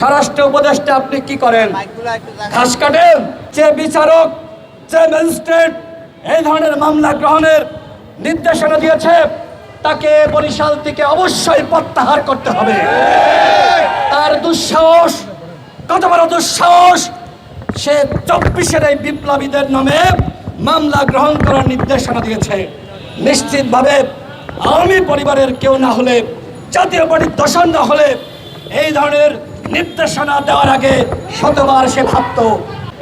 স্বরাষ্ট্র উপদেষ্টা আপনি কি করেন? ঘাস কাটেন, যে বিচারক, যে ম্যাজিস্ট্রেট, এই ধরনের মামলা গ্রহণের নির্দেশনা দিয়েছে, তাকে বরিশাল থেকে অবশ্যই প্রত্যাহার করতে হবে। তার দুঃসাহস, কত বড় দুঃসাহস, সে চব্বিশের এই বিপ্লবীদের নামে মামলা গ্রহণ করার নির্দেশনা দিয়েছে। নিশ্চিতভাবে আওয়ামী পরিবারের কেউ না হলে, জাতীয় পার্টির দশন না হলে, এই ধরনের নির্দেশনা দেওয়ার আগে শতবার সে ভাবত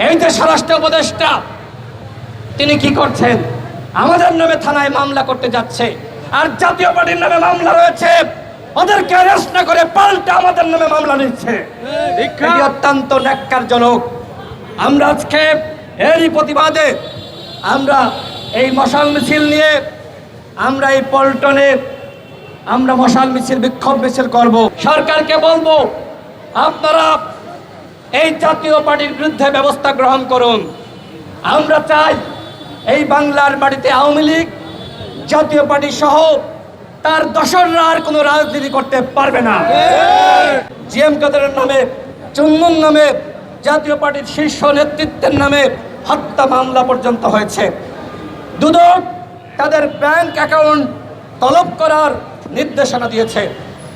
এই যে স্বরাষ্ট্র উপদেষ্টা তিনি কি করছেন? আমাদের নামে থানায় মামলা করতে যাচ্ছে আর জাতীয় পার্টির নামে মামলা রয়েছে। ওদেরকে অ্যারেস্ট না করে পাল্টা আমাদের নামে মামলা নিচ্ছে। অত্যন্ত ন্যাক্কারজনক। আমরা আজকে এরই প্রতিবাদে আমরা এই মশাল মিছিল নিয়ে আমরা এই পল্টনে আমরা মশাল মিছিল বিক্ষোভ মিছিল করব। সরকারকে বলব আপনারা এই জাতীয় পার্টির বিরুদ্ধে ব্যবস্থা গ্রহণ করুন। আমরা চাই এই বাংলার বাড়িতে আওয়ামী লীগ, জাতীয় পার্টি সহ তার দশররা আর কোনো রাজনীতি করতে পারবে না। জিএম কাদেরের নামে চুন্মুন নামে, জাতীয় পার্টির শীর্ষ নেতৃত্বের নামে হত্যা মামলা পর্যন্ত হয়েছে। দুদক তাদের ব্যাংক অ্যাকাউন্ট তলব করার নির্দেশনা দিয়েছে।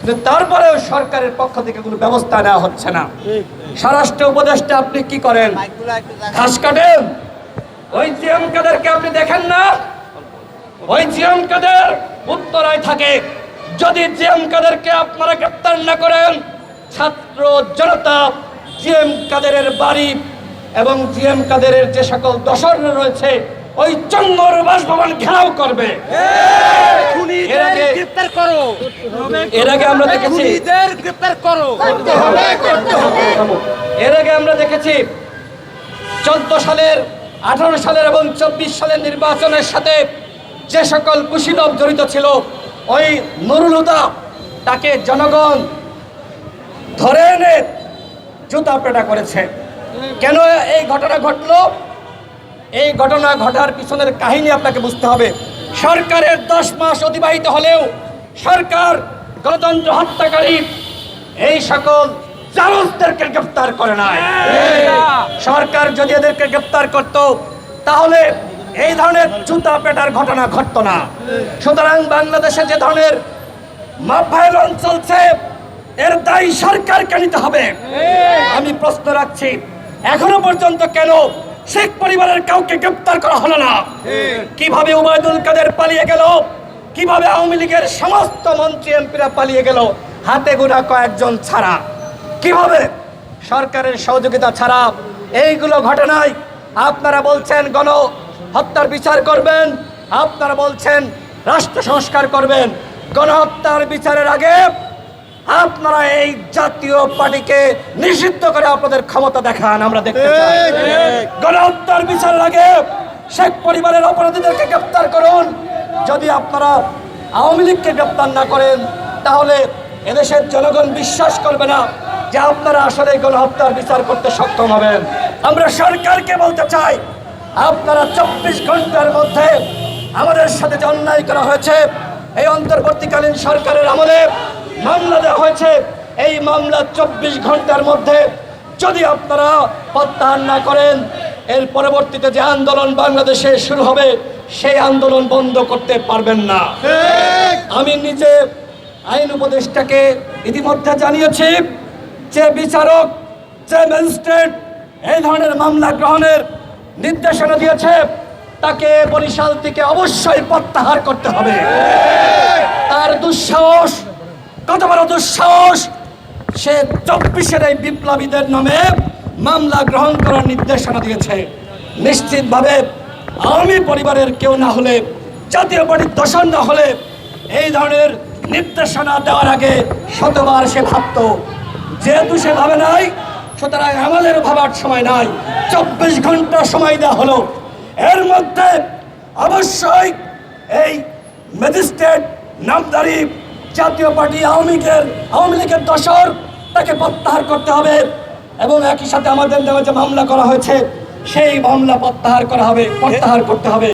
কিন্তু তারপরেও সরকারের পক্ষ থেকে কোনো ব্যবস্থা নেওয়া হচ্ছে না। স্বরাষ্ট্র উপদেষ্টা আপনি কি করেন? ঘাস কাটেন? ওই জিএম কাদেরকে আপনি দেখেন না? ওই জিএম কাদের উত্তরায় থাকে। যদি জিএম কাদেরকে আপনারা গ্রেপ্তার না করেন, ছাত্র জনতা জিএম কাদেরের বাড়ি এবং জিএম কাদেরের যে সকল দশর রয়েছে, ওই চঙ্গর বাসভবন ঘেরাও করবে। করো। এর আগে আমরা দেখেছি গ্রেপ্তার করো। এর আগে আমরা দেখেছি চোদ্দ সালের আঠারো সালের এবং চব্বিশ সালের নির্বাচনের সাথে যে সকল কুশীলভ জড়িত ছিল ওই নুরুল হুদা তাকে জনগণ ধরে এনে জুতা পেটা করেছে। কেন এই ঘটনা ঘটলো? এই ঘটনা ঘটার পিছনের কাহিনী আপনাকে বুঝতে হবে। সরকারের দশ মাস অতিবাহিত হলেও সরকার গণতন্ত্র হত্যাকারী এই সকল জালসদেরকে গ্রেপ্তার করে নাই। সরকার যদি এদেরকে গ্রেপ্তার করত তাহলে এই ধরনের জুতা পেটার ঘটনা ঘটতো না। সুতরাং বাংলাদেশে যে ধরনের মাপ ভায়োলেন্স চলছে এর দায়ী সরকারকে নিতে হবে। আমি প্রশ্ন রাখছি এখনও পর্যন্ত কেন শেখ পরিবারের কাউকে গ্রেপ্তার করা হলো না? কীভাবে উবায়দুল কাদের পালিয়ে গেল? কীভাবে আওয়ামী লীগের সমস্ত মন্ত্রী এমপিরা পালিয়ে গেল? হাতে গোনা কয়েকজন ছাড়া। কীভাবে সরকারের সহযোগিতা ছাড়া এইগুলো ঘটনায় আপনারা বলছেন গণ হত্যার বিচার করবেন আপনারা বলছেন রাষ্ট্র সংস্কার করবেন। গণহত্যার বিচারের আগে আপনারা এই জাতীয় পার্টিকে নিষিদ্ধ করে আপনাদের ক্ষমতা দেখান আমরা দেখতে চাই। গণহত্যার বিচার লাগে শেখ পরিবারের অপরাধীদেরকে গ্রেপ্তার করুন যদি আপনারা আওয়ামী লীগকে গ্রেপ্তার না করেন, তাহলে এদেশের জনগণ বিশ্বাস করবে না যে আপনারা আসলে গণহত্যার বিচার করতে সক্ষম হবেন। আমরা সরকারকে বলতে চাই, আপনারা চব্বিশ ঘণ্টার মধ্যে আমাদের সাথে যে অন্যায় করা হয়েছে, এই অন্তর্বর্তীকালীন সরকারের আমলে মামলা দেওয়া হয়েছে। এই মামলা চব্বিশ ঘণ্টার মধ্যে যদি আপনারা প্রত্যাহার না করেন, এর পরবর্তীতে যে আন্দোলন বাংলাদেশে শুরু হবে সেই আন্দোলন বন্ধ করতে পারবেন না। আমি নিজে আইন উপদেষ্টাকে ইতিমধ্যে জানিয়েছি যে বিচারক যে ম্যাজিস্ট্রেট এই ধরনের মামলা গ্রহণের নির্দেশনা দিয়েছে তাকে বরিশাল থেকে অবশ্যই প্রত্যাহার করতে হবে। তার দুঃসাহস কত বড় দুঃসাহস সে চব্বিশের এই বিপ্লবীদের নামে মামলা গ্রহণ করার নির্দেশনা দিয়েছে। নিশ্চিতভাবে আওয়ামী পরিবারের কেউ না হলে, জাতীয় পার্টির দশন না হলে এই ধরনের নির্দেশনা দেওয়ার আগে শতবার সে ভাবত, যেহেতু সে ভাবে নাই, সুতরাং আমাদের ভাবার সময় নাই। চব্বিশ ঘণ্টা সময় দেওয়া হলো। এর মধ্যে অবশ্যই এই ম্যাজিস্ট্রেট, নামদারি, জাতীয় পার্টি, আওয়ামী লীগের আওয়ামী লীগের দশর তাকে প্রত্যাহার করতে হবে এবং একই সাথে আমাদের নামে যে মামলা করা হয়েছে সেই মামলা প্রত্যাহার করা হবে প্রত্যাহার করতে হবে।